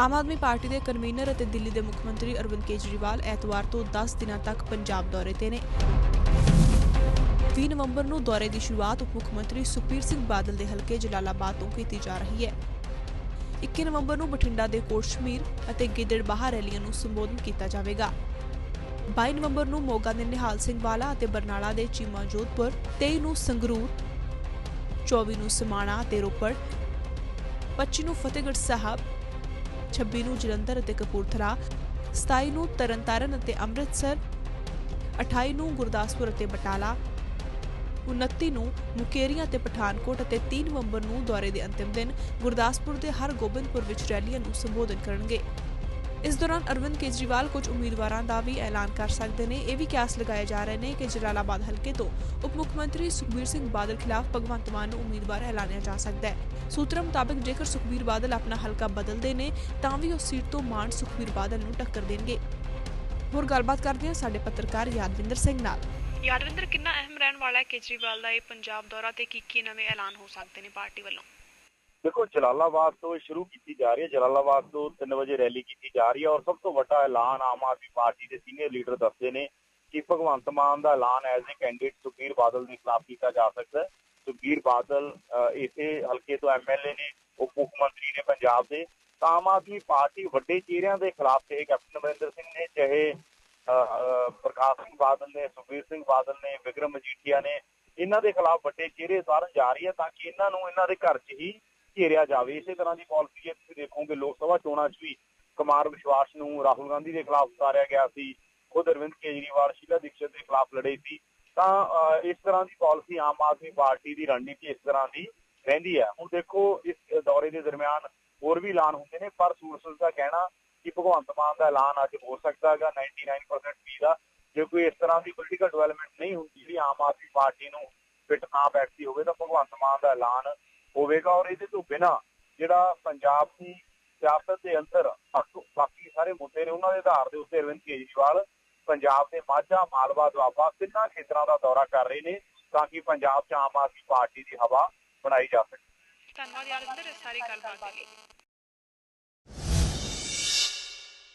ਆਮ Aadmi party ਦੇ convener ਅਤੇ ਦਿੱਲੀ ਦੇ ਮੁੱਖ ਮੰਤਰੀ ਅਰਵਿੰਦ ਕੇਜਰੀਵਾਲ ਐਤਵਾਰ ਤੋਂ 10 ਦਿਨਾਂ ਤੱਕ ਪੰਜਾਬ ਦੌਰੇ ਤੇ ਨੇ। 20 ਨਵੰਬਰ ਨੂੰ ਦੌਰੇ ਦੀ ਸ਼ੁਰੂਆਤ ਉਪ ਮੁੱਖ ਮੰਤਰੀ ਸੁਖਬੀਰ ਸਿੰਘ ਬਾਦਲ ਦੇ ਹਲਕੇ ਜਲਾਲਾਬਾਦ ਤੋਂ ਕੀਤੀ ਜਾ ਰਹੀ ਹੈ। 21 ਨਵੰਬਰ ਨੂੰ ਬਠਿੰਡਾ ਦੇ ਕੋਟਸ਼ਮੀਰ ਅਤੇ ਗਿੱਦੜਬਾਹਾ ਰੈਲੀਆਂ ਨੂੰ ਸੰਬੋਧਨ ਕੀਤਾ ਜਾਵੇਗਾ। 22 ਨਵੰਬਰ ਨੂੰ ਮੋਗਾ ਦੇ ਨਿਹਾਲ ਸਿੰਘ ਵਾਲਾ ਅਤੇ ਬਰਨਾਲਾ ਦੇ ਚੀਮਾ ਜੋਧਪੁਰ 23 ਨੂੰ ਸੰਗਰੂਰ 24 ਨੂੰ ਸਮਾਣਾ ਅਤੇ ਰੋਪੜ 25 ਨੂੰ ਫਤਿਹਗੜ੍ਹ ਸਾਹਿਬ 26 ਨੂੰ ਜਲੰਧਰ ਅਤੇ ਕਪੂਰਥਲਾ 27 ਨੂੰ ਤਰਨਤਾਰਨ ਅਤੇ ਅੰਮ੍ਰਿਤਸਰ 28 ਨੂੰ ਗੁਰਦਾਸਪੁਰ ਅਤੇ ਬਟਾਲਾ 29 ਨੂੰ ਮੁਕੇਰੀਆਂ ਤੇ ਪਠਾਨਕੋਟ ਅਤੇ 3 ਨਵੰਬਰ ਨੂੰ ਦੌਰੇ ਦੇ ਅੰਤਿਮ ਦਿਨ ਗੁਰਦਾਸਪੁਰ ਦੇ ਹਰ ਗੋਬਿੰਦਪੁਰ ਵਿੱਚ ਰੈਲੀਆਂ ਨੂੰ ਸੰਬੋਧਨ ਕਰਨਗੇ। ਇਸ ਦੌਰਾਨ ਅਰਵਿੰਦ ਕੇਜਰੀਵਾਲ ਕੁਝ ਉਮੀਦਵਾਰਾਂ ਦਾ ਵੀ ਐਲਾਨ ਕਰ ਸਕਦੇ ਨੇ। ਇਹ ਵੀ ਕਿਆਸ ਲਗਾਏ ਜਾ ਰਹੇ ਨੇ ਕਿ ਜਲਾਲਾਬਾਦ ਹਲਕੇ ਤੋਂ ਉਪ ਮੁੱਖ ਮੰਤਰੀ ਸੁਖਬੀਰ ਸਿੰਘ ਬਾਦਲ ਖਿਲਾਫ ਭਗਵੰਤ ਮਾਨ ਨੂੰ ਉਮੀਦਵਾਰ ਐਲਾਨਿਆ ਜਾ ਸਕਦਾ ਹੈ। ਸੂਤਰਾਂ ਮੁਤਾਬਕ ਜੇਕਰ ਸੁਖਬੀਰ ਬਾਦਲ ਆਪਣਾ ਹਲਕਾ ਬਦਲਦੇ ਨੇ, ਤਾਂ ਵੀ ਉਸ ਸੀਟ ਤੋਂ ਮਾਨ ਸੁਖਬੀਰ ਬਾਦਲ ਨੂੰ ਟੱਕਰ ਦੇਣਗੇ। ਹੋਰ ਗੱਲਬਾਤ ਕਰਦੇ ਹਾਂ ਸਾਡੇ ਪੱਤਰਕਾਰ ਯਾਦਵਿੰਦਰ ਸਿੰਘ ਨਾਲ। ਯਾਦਵਿੰਦਰ, ਕਿੰਨਾ ਅਹਿਮ ਰਹਿਣ ਵਾਲਾ ਹੈ ਕੇਜਰੀਵਾਲ ਦਾ ਇਹ ਪੰਜਾਬ ਦੌਰਾ ਤੇ ਕੀ ਕੀ ਨਵੇਂ ਐਲਾਨ ਹੋ ਸਕਦੇ ਨੇ ਪਾਰਟੀ ਵੱਲੋਂ? ਦੇਖੋ ਜਲਾਲਾਬਾਦ ਤੋਂ ਇਹ ਸ਼ੁਰੂ ਕੀਤੀ ਜਾ ਰਹੀ ਹੈ। ਜਲਾਲਾਬਾਦ ਤੋਂ 3 ਵਜੇ ਰੈਲੀ ਕੀਤੀ ਜਾ ਰਹੀ ਹੈ ਔਰ ਸਭ ਤੋਂ ਵੱਡਾ ਐਲਾਨ ਆਮ ਆਦਮੀ ਪਾਰਟੀ ਦੇ ਸੀਨੀਅਰ ਲੀਡਰ ਦੱਸਦੇ ਨੇ ਕਿ ਭਗਵੰਤ ਮਾਨ ਦਾ ਐਲਾਨ as a candidate Sukhbir Badal ਦੇ ਖਿਲਾਫ ਕੀਤਾ ਜਾ ਸਕਦਾ ਹੈ। ਸੁਖਬੀਰ ਬਾਦਲ ਇਸੇ ਹਲਕੇ ਤੋਂ ਐਮਐਲਏ ਨੇ, ਉਪ ਮੁੱਖ ਮੰਤਰੀ ਨੇ ਪੰਜਾਬ ਦੇ। ਤਾਂ ਆਮ ਆਦਮੀ ਪਾਰਟੀ ਵੱਡੇ ਚਿਹਰਿਆਂ ਦੇ ਖਿਲਾਫ ਤੇ ਕੈਪਟਨ ਅਮਰਿੰਦਰ ਸਿੰਘ ਨੇ, ਚਾਹੇ ਪ੍ਰਕਾਸ਼ ਸਿੰਘ ਬਾਦਲ ਨੇ, ਸੁਖਬੀਰ ਸਿੰਘ ਬਾਦਲ ਨੇ, ਵਿਕਰਮ ਮਜੀਠੀਆ ਨੇ, ਇਹਨਾਂ ਦੇ ਖਿਲਾਫ ਵੱਡੇ ਚਿਹਰੇ ਸਾਰਨ ਜਾ ਰਹੀ ਹੈ ਤਾਂ ਕਿ ਇਹਨਾਂ ਨੂੰ ਇਹਨਾਂ ਦੇ ਘਰ 'ਚ ਹੀ ਘੇਰਿਆ ਜਾਵੇ, ਇਸੇ ਤਰ੍ਹਾਂ ਦੀ ਪਾਲਿਸੀ ਹੈ, ਤੁਸੀਂ ਦੇਖੋਗੇ ਲੋਕ ਸਭਾ ਚੋਣਾਂ 'ਚ ਵੀ ਕੁਮਾਰ ਵਿਸ਼ਵਾਸ ਨੂੰ ਰਾਹੁਲ ਗਾਂਧੀ ਦੇ ਖਿਲਾਫ ਉਤਾਰਿਆ ਗਿਆ ਸੀ, ਖੁਦ ਅਰਵਿੰਦ ਕੇਜਰੀਵਾਲ, ਸ਼ੀਲਾ ਦੀਕਸ਼ਤ ਦੇ ਖਿਲਾਫ ਲੜੇ ਸੀ, ਤਾਂ ਇਸ ਤਰ੍ਹਾਂ ਦੀ ਪਾਲਿਸੀ ਆਮ ਆਦਮੀ ਪਾਰਟੀ ਦੀ ਰਣਨੀਤੀ ਇਸ ਤਰ੍ਹਾਂ ਦੀ ਰਹਿੰਦੀ ਹੈ। ਹੁਣ ਦੇਖੋ, ਇਸ ਦੌਰੇ ਦੇ ਦਰਮਿਆਨ ਹੋਰ ਵੀ ਐਲਾਨ ਹੁੰਦੇ ਨੇ, ਪਰ ਸੋਰਸਸ ਦਾ ਕਹਿਣਾ ਕਿ ਭਗਵੰਤ ਮਾਨ ਦਾ ਐਲਾਨ ਅੱਜ ਹੋ ਸਕਦਾ ਹੈਗਾ 99% ਵੀ ਦਾ। ਜੇ ਕੋਈ ਇਸ ਤਰ੍ਹਾਂ ਦੀ ਪੋਲੀਟੀਕਲ ਡਿਵੈਲਪਮੈਂਟ ਨਹੀਂ ਹੁੰਦੀ ਜਿਹੜੀ ਆਮ ਆਦਮੀ ਪਾਰਟੀ ਨੂੰ ਫਿੱਟ ਨਾ ਬੈਠਦੀ ਹੋਵੇ, ਤਾਂ ਭਗਵੰਤ ਮਾਨ ਦਾ ਐਲਾਨ ਹੋਵੇਗਾ ਔਰ ਇਹਦੇ ਤੋਂ ਬਿਨਾ ਜਿਹੜਾ ਪੰਜਾਬ ਦੀ ਸਿਆਸਤ ਦੇ ਅੰਦਰ ਬਾਕੀ- ਸਾਰੇ ਮੁੱਦੇ ਨੇ, ਉਹਨਾਂ ਦੇ ਆਧਾਰ ਦੇ ਉੱਤੇ ਅਰਵਿੰਦ ਕੇਜਰੀਵਾਲ ਪੰਜਾਬ ਦੇ ਮਾਝਾ, ਮਾਲਵਾ, ਦੁਆਬਾ ਤਿੰਨਾਂ ਖੇਤਰਾਂ ਦਾ ਦੌਰਾ ਕਰ ਰਹੇ ਨੇ ਤਾਂ ਕਿ ਪੰਜਾਬ 'ਚ ਆਮ ਆਦਮੀ ਪਾਰਟੀ ਦੀ ਹਵਾ ਬਣਾਈ ਜਾ ਸਕੇ। ਧੰਨਵਾਦ ਯਾਦਵਿੰਦਰ ਇਸ ਸਾਰੀ ਗੱਲਬਾਤ ਲਈ।